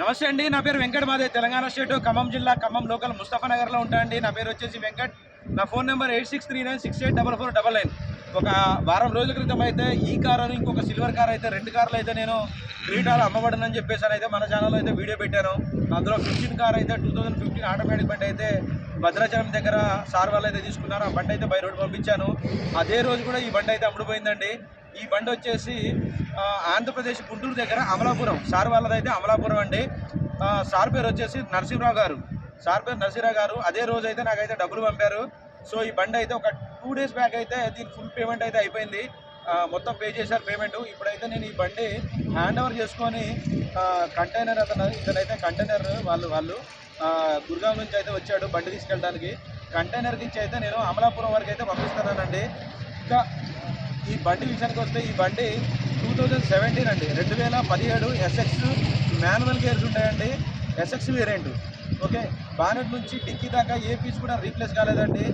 నమస్తే అండి నా పేరు వెంకట్ మాదే. తెలంగాణ స్టేట్ ఖమ్మం జిల్లా ఖమ్మం లోకల్ ముస్తఫా నగర్లో ఉంటానండి నా పేరు వచ్చేసి వెంకట్. నా phone number eight six three nine six eight double four double nine. ఒక వారం రోజుల క్రితం అయితే ఈ కారు అని ఇంకొక సిల్వర్ కార్ అయితే రెండు కార్లు అయితే నేను క్రీటాలు అమ్మబడనని చెప్పేసి అయితే మన ఛానల్లో అయితే వీడియో పెట్టాను. అందులో ఫిఫ్టీన్ కార్ అయితే టూ థౌజండ్ ఫిఫ్టీన్ ఆటోమేటిక్ బండి అయితే భద్రాచలం దగ్గర సార్ వాళ్ళు అయితే తీసుకున్నారు. ఆ బండి అయితే బై రోడ్ పంపించాను. అదే రోజు కూడా ఈ బండి అయితే అమ్ముడుపోయిందండి. ఈ బండి వచ్చేసి ఆంధ్రప్రదేశ్ గుంటూరు దగ్గర అమలాపురం. సార్ వాళ్ళదైతే అమలాపురం అండి. సార్ పేరు వచ్చేసి నరసింహరావు గారు. సార్ పేరు నరసింహరావు గారు. అదే రోజు అయితే నాకైతే డబ్బులు పంపారు. సో ఈ బండి అయితే ఒక టూ డేస్ బ్యాక్ అయితే దీని ఫుల్ పేమెంట్ అయితే అయిపోయింది. మొత్తం పే చేశారు పేమెంట్. ఇప్పుడైతే నేను ఈ బండి హ్యాండ్ ఓవర్ చేసుకొని కంటైనర్ అతను ఇతనైతే కంటైనర్ వాళ్ళు వాళ్ళు గురుగాం నుంచి అయితే వచ్చాడు బండి తీసుకెళ్ళడానికి. కంటైనర్ నుంచి అయితే నేను అమలాపురం వరకు అయితే పంపిస్తున్నానండి. ఇంకా ఈ బండి విషయానికి వస్తే ఈ బండి టూ థౌజండ్ సెవెంటీన్ అండి. రెండు వేల పదిహేడు ఎస్ఎక్స్ మాన్యువల్ గేర్స్ ఉంటాయండి. ఎస్ఎక్స్ వేరియంట్ ఓకే బానెట్ నుంచి డిక్కీ దాకా ఏ పీస్ కూడా రీప్లేస్ కాలేదండి.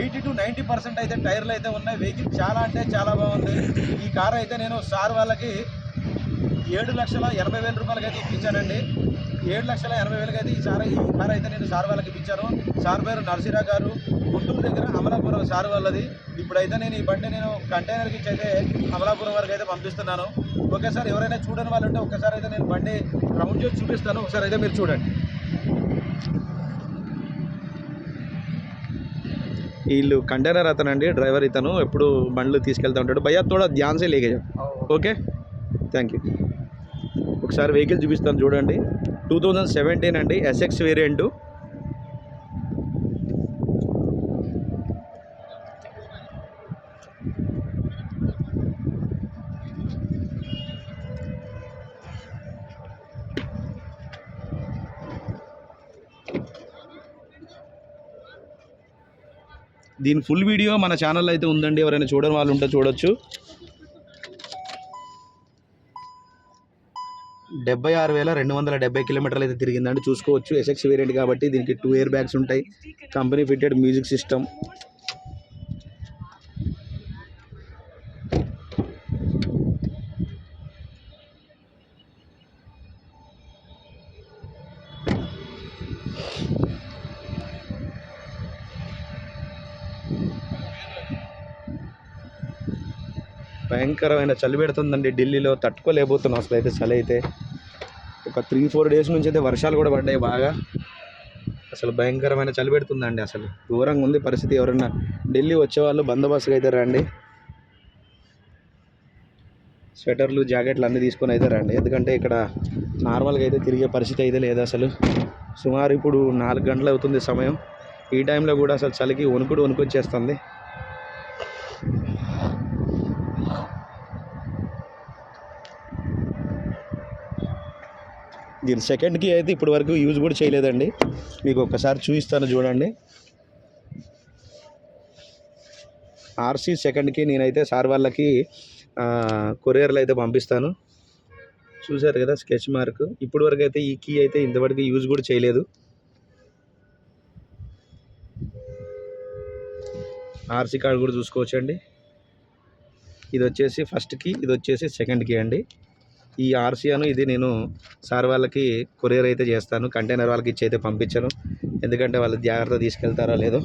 ఎయిటీ టు నైంటీ పర్సెంట్ అయితే టైర్లు అయితే ఉన్నాయి. వెహికల్ చాలా అంటే చాలా బాగుంది. ఈ కార్ అయితే నేను సార్ వాళ్ళకి ఏడు లక్షల ఎనభై వేల రూపాయలకి అయితే ఇప్పించానండి. ఏడు లక్షల ఎనభై వేలకి అయితే ఈ సార్ ఈ కార్ అయితే నేను సార్ వాళ్ళకి ఇప్పించాను. సార్ పేరు నరసిరా గారు. గుంటూరు దగ్గర అమలాపురం సార్ వాళ్ళది. ఇప్పుడైతే నేను ఈ బండి నేను కంటైనర్కి ఇచ్చి అయితే అమలాపురం వరకు అయితే పంపిస్తున్నాను. ఓకే సార్ ఎవరైనా చూడని వాళ్ళు ఉంటే ఒకసారి అయితే నేను బండి రౌండ్ చేసి చూపిస్తాను. ఒకసారి అయితే మీరు చూడండి. వీళ్ళు కంటైనర్ అతనండి డ్రైవర్ ఇతను. ఎప్పుడు బండ్లు తీసుకెళ్తూ ఉంటాడు. భయ్యా తోడా ధ్యాన్ సే లేకే ఓకే? థ్యాంక్ యూ ఒకసారి వెహికల్ చూపిస్తాను చూడండి. టూ థౌజండ్ సెవెంటీన్ అండి ఎస్ఎక్స్ వేరియంట్. దీని ఫుల్ వీడియో మన ఛానల్లో అయితే ఉందండి ఎవరైనా చూడని వాళ్ళు ఉంటే చూడొచ్చు. డెబ్బై ఆరు వేల రెండు వందల డెబ్బై కిలోమీటర్లు అయితే తిరిగిందండి. చూసుకోవచ్చు ఎస్ఎక్స్ వేరియంట్ కాబట్టి దీనికి టూ ఇయర్ బ్యాగ్స్ ఉంటాయి. కంపెనీ ఫిట్టెడ్ మ్యూజిక్ సిస్టమ్ భయంకరమైన చలి పెడుతుందండి. ఢిల్లీలో తట్టుకోలేకపోతున్నాం అసలు అయితే చలి అయితే. ఒక త్రీ ఫోర్ డేస్ నుంచి అయితే వర్షాలు కూడా పడ్డాయి బాగా. అసలు భయంకరమైన చలి పెడుతుందండి అసలు. దూరంగా ఉంది పరిస్థితి ఎవరైనా ఢిల్లీ వచ్చేవాళ్ళు బందోబస్తుగా అయితే రండి. స్వెటర్లు జాకెట్లు అన్నీ తీసుకొని అయితే రండి. ఎందుకంటే ఇక్కడ నార్మల్గా అయితే తిరిగే పరిస్థితి అయితే లేదు అసలు. సుమారు ఇప్పుడు నాలుగు గంటలు అవుతుంది సమయం. ఈ టైంలో కూడా అసలు చలికి వణుకుడు వణుకొచ్చేస్తుంది దీని సెకండ్కి అయితే ఇప్పటి వరకు యూజ్ కూడా చేయలేదండి. మీకు ఒక్కసారి చూపిస్తాను చూడండి. ఆర్సీ సెకండ్కి నేనైతే సార్ వాళ్ళకి కొరియర్లు అయితే పంపిస్తాను. చూశారు కదా స్కెచ్ మార్క్ ఇప్పటి వరకు అయితే ఈ కీ అయితే ఇంతవరకు యూజ్ కూడా చేయలేదు. ఆర్సీ కార్డు కూడా చూసుకోవచ్చండి. ఇది వచ్చేసి ఫస్ట్ కీ ఇది వచ్చేసి సెకండ్ కీ అండి. ఈ ఆర్సీ ఇది నేను సార్ వాళ్ళకి కొరియర్ అయితే చేస్తాను కంటైనర్ వాళ్ళకి ఇచ్చి అయితే పంపించను. ఎందుకంటే వాళ్ళు జాగ్రత్త తీసుకెళ్తారా లేదో.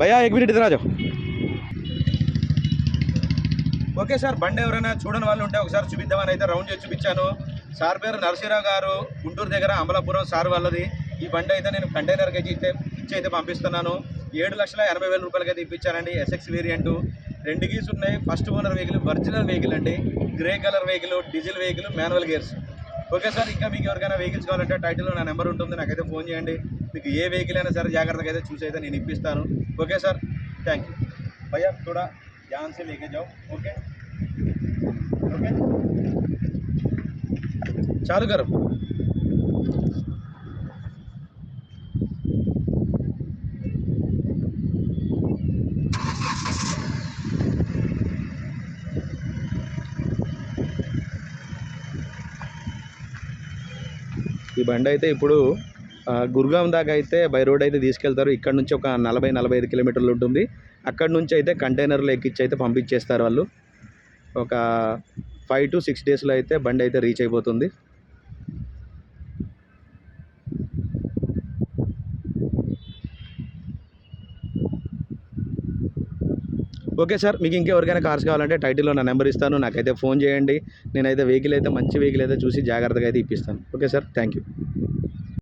భయా ఎగ్ మినిట్ రాజు ఓకే సార్ బండి ఎవరైనా చూడని వాళ్ళు ఉంటే ఒకసారి చూపిద్దామని అయితే రౌండ్ చేసి చూపించాను. సార్ పేరు నరసింహరావు గారు గుంటూరు దగ్గర అమలాపురం సార్ వాళ్ళది. ఈ బండి అయితే నేను కంటైనర్కి అయితే ఇచ్చి అయితే పంపిస్తున్నాను. ఏడు లక్షల ఎనభై వేల రూపాయలకైతే ఇప్పించారండి ఎస్ఎక్స్ వేరియంట్ రెండు గీస్ ఉన్నాయి. First owner vehicle original vehicle అండి. Grey colour vehicle diesel vehicle manual gears okay sir ఇంకా మీకు ఎవరికైనా వెహికల్స్ కావాలంటే టైటిల్లో నా నెంబర్ ఉంటుంది. నాకైతే ఫోన్ చేయండి. మీకు ఏ వెహికల్ అయినా సరే జాగ్రత్తగా అయితే చూసి అయితే నేను ఇప్పిస్తాను. ఓకే సార్ థ్యాంక్ యూ భయ్యా కూడా ధ్యాన్ సే జాబ్ ఓకే ఓకే చాలు గారు బండి అయితే ఇప్పుడు గుర్గాం దాకా అయితే బై రోడ్ అయితే తీసుకెళ్తారు. ఇక్కడ నుంచి ఒక నలభై నలభై ఐదు కిలోమీటర్లు ఉంటుంది. అక్కడ నుంచి అయితే కంటైనర్లు ఎక్కించి అయితే పంపించేస్తారు వాళ్ళు. ఒక ఫైవ్ టు సిక్స్ డేస్లో అయితే బండి అయితే రీచ్ అయిపోతుంది. ఓకే సార్ మీకు ఇంకెవరికైనా కార్స్ కావాలంటే టైటిల్లో నా నెంబర్ ఇస్తాను. నాకైతే ఫోన్ చేయండి. నేనైతే వెహికల్ అయితే మంచి వెహికల్ అయితే చూసి జాగ్రత్తగా అయితే ఇప్పిస్తాను. Okay sir thank you.